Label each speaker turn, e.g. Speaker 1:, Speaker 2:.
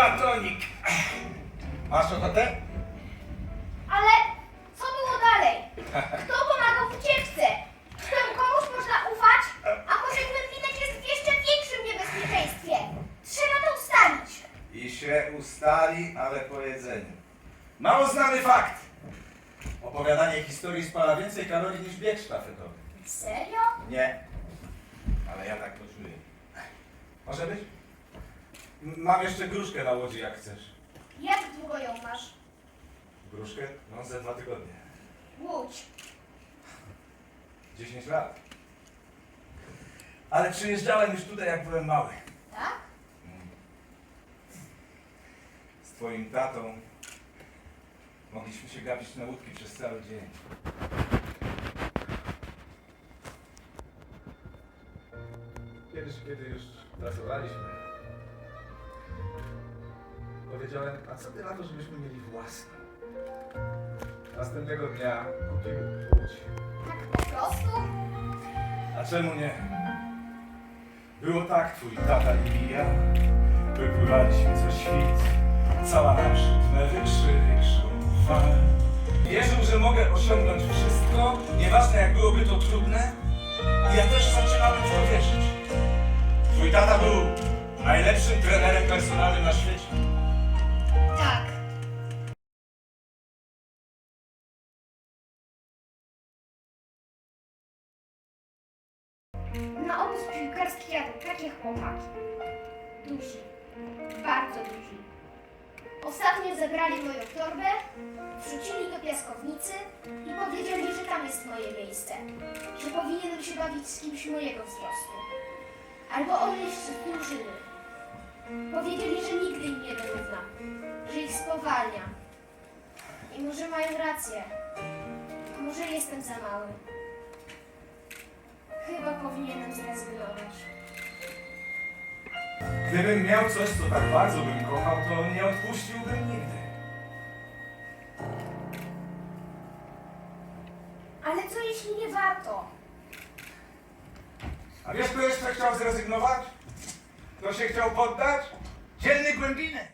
Speaker 1: Batonik. Masz ochotę?
Speaker 2: Ale co było dalej? Kto pomagał w ucieczce? Czy temu komuś można ufać? A może Głębinek jest w jeszcze większym niebezpieczeństwie? Trzeba to ustalić.
Speaker 1: I się ustali, ale po jedzeniu. Mało znany fakt. Opowiadanie historii spala więcej kalorii niż bieg sztafetowy.
Speaker 2: Serio?
Speaker 1: Nie. Ale ja tak to czuję. Może być? Mam jeszcze gruszkę na łodzi, jak chcesz.
Speaker 2: Jak długo ją masz?
Speaker 1: Gruszkę? No, ze dwa tygodnie.
Speaker 2: Łódź.
Speaker 1: 10 lat. Ale przyjeżdżałem już tutaj, jak byłem mały.
Speaker 2: Tak?
Speaker 1: Z twoim tatą mogliśmy się gapić na łódki przez cały dzień. Kiedyś, kiedy już pracowaliśmy, powiedziałem, a co ty na to, żebyśmy mieli własną? Następnego dnia kupił łódź.
Speaker 2: Tak po prostu?
Speaker 1: A czemu nie? Było tak, twój tata i ja wypływaliśmy co świt, cała naprzód najwyższy fal. Wierzył, że mogę osiągnąć wszystko, nieważne jak byłoby to trudne. I ja też zaczynałem w to wierzyć. Twój tata był najlepszym trenerem personalnym na świecie.
Speaker 2: Tak. Na obóz piłkarski jadą takie chłopaki. Duzi. Bardzo duzi. Ostatnio zebrali moją torbę, wrzucili do piaskownicy i powiedzieli, że tam jest moje miejsce. Że powinienem się bawić z kimś mojego wzrostu. Albo odejść z drużyny. Powiedzieli, że nigdy im nie wyrówna, że ich spowalnia. I może mają rację. Może jestem za mały. Chyba powinienem zrezygnować.
Speaker 1: Gdybym miał coś, co tak bardzo bym kochał, to nie odpuściłbym nigdy.
Speaker 2: Ale co jeśli nie warto?
Speaker 1: A wiesz, kto jeszcze chciał zrezygnować? Kto się chciał poddać? Dzielny Głębinek.